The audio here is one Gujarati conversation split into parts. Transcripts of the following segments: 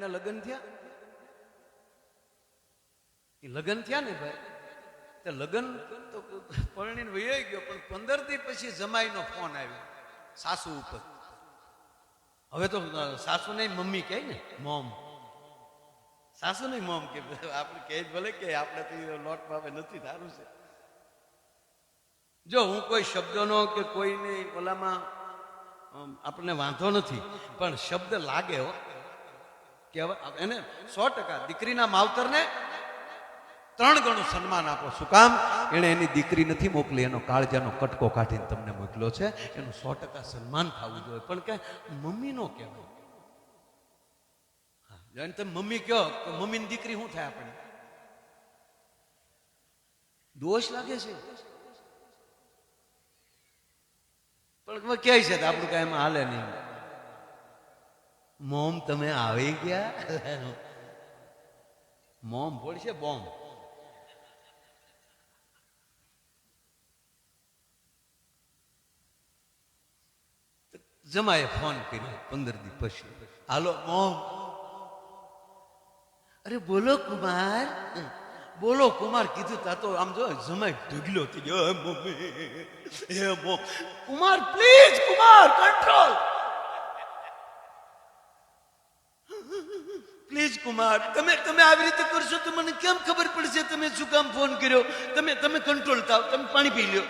દીકરીના લગ્ન થયા? એ લગ્ન થયા ને ભાઈ? તે લગ્ન તો પરણીને વૈયાઈ ગયો, પણ પંદર દી પછી જમાઈનો ફોન આવ્યો, સાસુ ઉપર. હવે તો સાસુ નહીં, મમ્મી કહે ને, મોમ. સાસુ નહીં, મોમ કે, આપણે કહે ભલે કે આપણે લોટ પાપે નથી, સારું છે. જો હું કોઈ શબ્દનો કે કોઈની ઓલામાં આપણને વાંધો નથી, પણ શબ્દ લાગે હો. કે એને સો ટકા દીકરીના માવતરને ત્રણ ગણું સન્માન આપો. શું કામ? એણે એની દીકરી નથી મોકલી, એનો કાળજાનો કટકો કાઢીને તમને મોકલ્યો છે. એનું સો ટકા સન્માન થવું જોઈએ. પણ કે મમ્મી નો કહેવાય. જાણે તમે મમ્મી કહો તો મમ્મીની દીકરી શું થાય આપણે? દોષ લાગે છે. પણ ક્યાંય છે આપણું કાંઈ એમાં હાલે નહીં. મોમ, તમે આવી ગયા? મોમ ફોડશે બોમ્બ જમાએ ફોન કર્યો પંદર દી પછી. Hello, mom. અરે, બોલો કુમાર. બોલો કુમાર, કીધું તા તો આમ જો જમાય ઢગલો થઈ ગયો. "હે મમ્મી, હે mom Kumar please Kumar control please Kumar તમે તમે આવી રીતે કરશો તો મને કેમ ખબર પડશે? તમે શું કામ ફોન કર્યો? તમે તમે કંટ્રોલ થાવ, તમે પાણી પી લ્યો.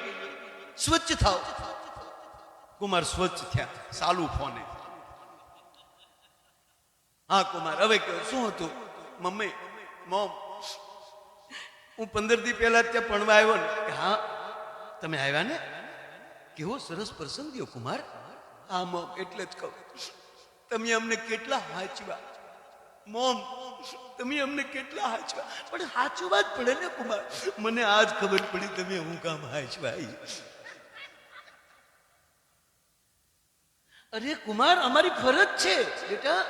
સ્વચ્છ થાવ. કુમાર સ્વચ્છ થયા. સાલું ફોને હા, કુમાર, હવે શું હતું? મમ્મી, મોમ, હું પંદર દી પહેલા ત્યાં ભણવા આવ્યો ને. હા, તમે આવ્યા ને? કેવો સરસ પ્રસંગ થયો, કુમાર. હા, મોમ, એટલે જ કહું. તમે અમને કેટલા હાચવા. મોમ, તમે અમને કેટલા હાચવા. પણ હાચવા જ પડે ને કુમાર. મને આજ ખબર પડી તમે હું કામ હાચવા અરે કુમાર, અમારી ફરજ છે. બેટા,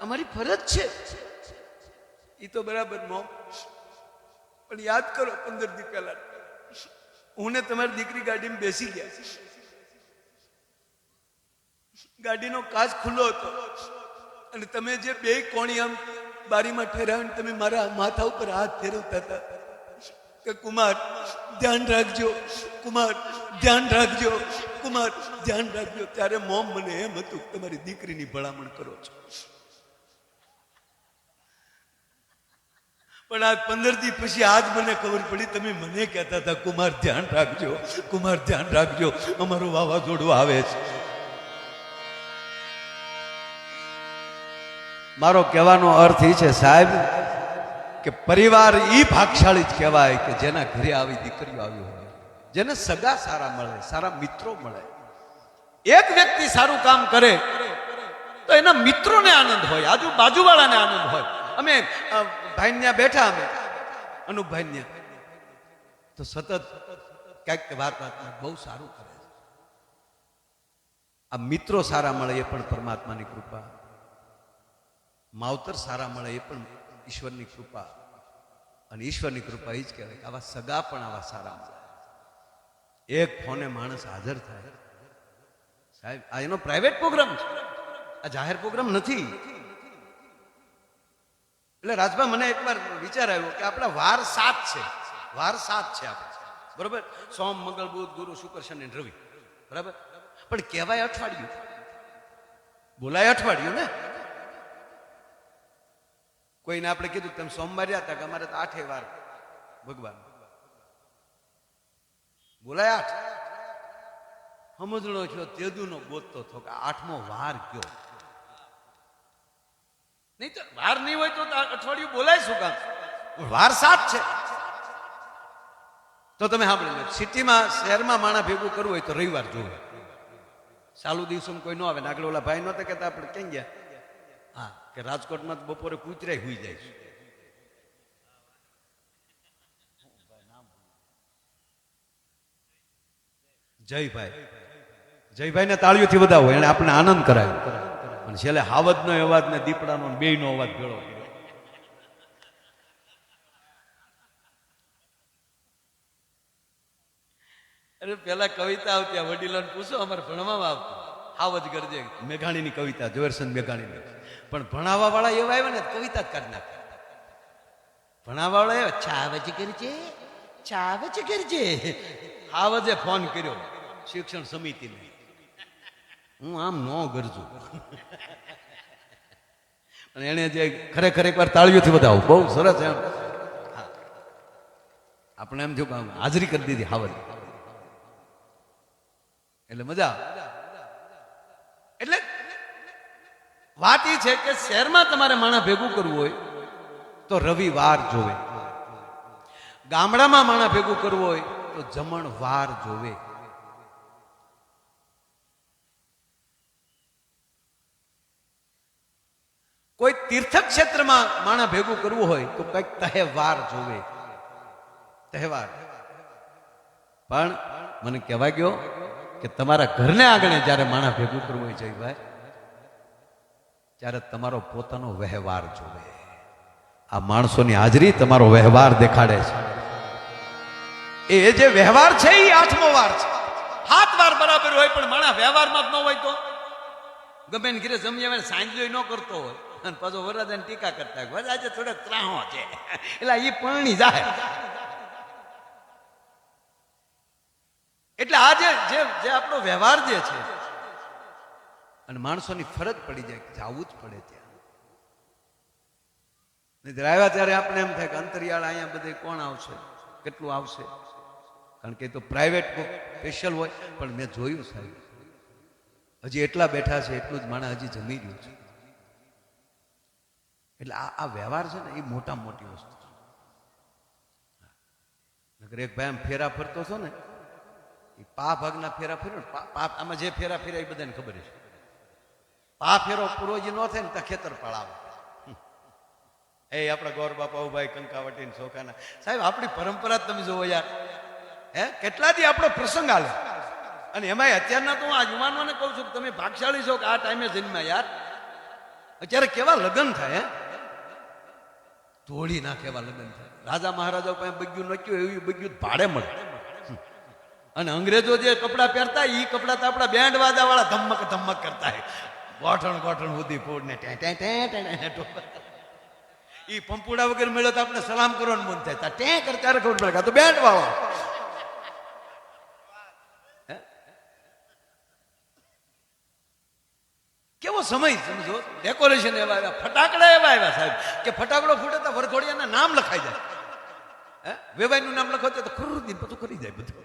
અમારી ફરજ છે. એ તો બરાબર, મોમ. પણ યાદ કરો, પંદર દી પહેલા. હું ને તમારી દીકરી ગાડીમાં બેસી ગયા. ગાડીનો કાચ ખુલ્લો હતો. અને તમે જે બે કોણી આમ બારીમાં ઠેરાવીને તમે મારા માથા ઉપર હાથ ફેરવતા હતા. કે કુમાર, ધ્યાન રાખજો, કુમાર, ધ્યાન રાખજો, કુમાર, ધ્યાન રાખજો. ત્યારે મોમ મને એમ હતું તમારી દીકરીની ભલામણ કરો છો. પણ આજ પંદર દી પછી આજ મને ખબર પડી, તમે મને કહેતા હતા, કુમાર, ધ્યાન રાખજો, કુમાર, ધ્યાન રાખજો. અમારું વાવાઝોડું આવે છે. મારો કહેવાનો અર્થ એ છે સાહેબ કે પરિવાર એ ભાગશાળી જ કહેવાય કે જેના ઘરે આવી દીકરીઓ આવી હોય. જેને સગા સારા મળે સારા મિત્રો મળે. એક વ્યક્તિ સારું કામ કરે તો એના મિત્રોને આનંદ હોય આજુ બાજુવાળાને આનંદ હોય. અમે અ, ભાઈ ત્યાં બેઠા અમે અનુભાઈ તો સતત ક્યાંક વાત વાતમાં બહુ સારું કરે આ મિત્રો સારા મળે એ પણ પરમાત્માની કૃપા. માવતર સારા મળે એ પણ ઈશ્વરની કૃપા. અને ઈશ્વરની કૃપા એ જ કહેવાય આવા સગા પણ આવા સારા મળે. એક ફોને માણસ હાજર થાય. સાહેબ, આ એનો પ્રાઇવેટ પ્રોગ્રામ છે. આ જાહેર પ્રોગ્રામ નથી. એટલે રાજભાઈ મને એકવાર વિચાર આવ્યો કે આપણા વાર સાત છે. વાર સાત છે આપણે. બરોબર? સોમ, મંગળ, બુધ, ગુરુ, શુક્ર, શનિ રવિ. બરાબર? પણ કહેવાય અઠવાડિયું. બોલાય અઠવાડિયું ને? કોઈને આપણે કીધું તમે સોમવારે હતા કે અમારે તો આઠે વાર. ભગવાન. બોલાય આઠ. સમજણો છો, તેદુનો ગોતતો થો કે આઠમો વાર કયો? નહીં તો વાર નહીં હોય તો અઠવાડિયું બોલાય શું કામ? વાર સાત છે. તો તમે સાંભળી લો, સિટીમાં, શહેરમાં માણા ભેગું કરવું હોય તો રવિવાર જોવે. ચાલુ દિવસોમાં કોઈ ન આવે ને આગળ ઓલા ભાઈ નહોતા કહેતા, આપણે ક્યાં ગયા? હા, કે રાજકોટમાં બપોરે કૂતરાય હુઈ જાય છે. જયભાઈ જયભાઈને તાળીઓથી હોય એને આપણે આનંદ કરાયો અને છેલ્લે હાવજનો અવાજ ને દીપડાનો બે બેયનો અવાજ ભેળો અરે, પેલા કવિતા આવતી વડીલોને પૂછો, અમારે ભણવામાં આવતું. આવજ ગરજે મેઘાણીની કવિતા ઝવેરચંદ મેઘાણીની. પણ ભણાવવા વાળા એવા આવ્યા ને, કવિતા જ કરી નાખે. ભણાવવા વાળા એવા ચાવજ કરજે ચાવજ કરજે આવજે ફોન કર્યો. શિક્ષણ સમિતિને. હું આમ ન ગરજુ. અને એને જે ખરેખર એકવાર તાળીઓથી બતાવું. બહુ સરસ એમ. આપણે એમ થયું હાજરી કરી દીધી, હાવજ. એટલે મજા એટલે વાત એ છે કે શહેરમાં તમારે માણા ભેગું કરવું હોય તો રવિવાર જોવે. ગામડામાં માણા ભેગું કરવું હોય તો જમણ વાર જોવે. કોઈ તીર્થ ક્ષેત્રમાં માણા ભેગું કરવું હોય તો કંઈક તહેવાર જોવે. તહેવાર. પણ મને કહેવા ગયો કે તમારા ઘરને આગળ જ્યારે માણા ભેગું કરવું હોય જયભાઈ ત્યારે તમારો પોતાનો વ્યવહાર જોવે. આ માણસોની હાજરી તમારો વ્યવહાર દેખાડે છે. એ જે વ્યવહાર છે, એ આઠમો વાર છે. હાથ વાર બરાબર હોય પણ માણસ વ્યવહારમાં જ ન હોય તો? ગમે ને ઘરે જમ્યા સાંજલો ન કરતો હોય. અને પાછો વરદાન ટીકા કરતા હોય. "વરરાજ આજે થોડોક ત્રાહો છે. એટલે એ પરણી જાય. એટલે આ જે જે જે આપણો વ્યવહાર જે છે અને માણસોની ફરજ પડી જાય કે જવું જ પડે ત્યાં. નહીં આવ્યા ત્યારે આપણે એમ થાય કે અંતરિયાળ અહીંયા બધે કોણ આવશે? કેટલું આવશે? કારણ કે એ તો પ્રાઇવેટ સ્પેશિયલ હોય, પણ મેં જોયું સાહેબ. હજી એટલા બેઠા છે, એટલું જ માણસ હજી જમી ગયું છે. એટલે આ આ વ્યવહાર છે ને એ મોટા મોટી વસ્તુ છે. નગર એક ભાઈ આમ ફેરા ફરતો છો ને, એ પા ભાગના ફેરા ફેર્યો ને, પા- પા, આમાં જે ફેરા ફેર્યા એ બધાને ખબર છે પા ફેરો પૂર્વજી નો થાય ને તો ખેતર પડાવે. એ આપણા ગોર બાપા ઉભાઈ કંકાવટી ને સાહેબ, આપણી પરંપરા તમે જોવો યાર. હે, કેટલા દી આપણો પ્રસંગ હાલે. અને એમાંય અત્યારના તો હું આ યુવાનોને કહું છું કે તમે ભાગશાળી છો કે આ ટાઈમે જન્મ્યા યાર. અત્યારે કેવા લગ્ન થાય, હે? તોડી નાખે એવા લગ્ન થાય. રાજા મહારાજા પાસે બગ્યું નક્યું, એવું બગ્યું ભાડે મળે. અને અંગ્રેજો જે કપડાં પહેરતા એ કપડાં તો આપણા બેન્ડ વાજા વાળા ધમક ધમક કરતા ગોઠણ ગોઠણ સુધી ફૂડ ને ટે. પંપુડા વગર મળ્યો તો આપણે સલામ કરવાનું મન થાય. ટે કર, ત્યારે ખબર પડે તો બેન્ડ વાળો? કેવો સમય સમજો? ડેકોરેશન એવા આવ્યા, ફટાકડા એવા આવ્યા, સાહેબ, કે ફટાકડો ફૂટે તો વરઘોડિયાના નામ લખાઈ જાય. હે? વેવાઈનું નામ લખો તો ખરું દિન બધું કરી જાય બધું.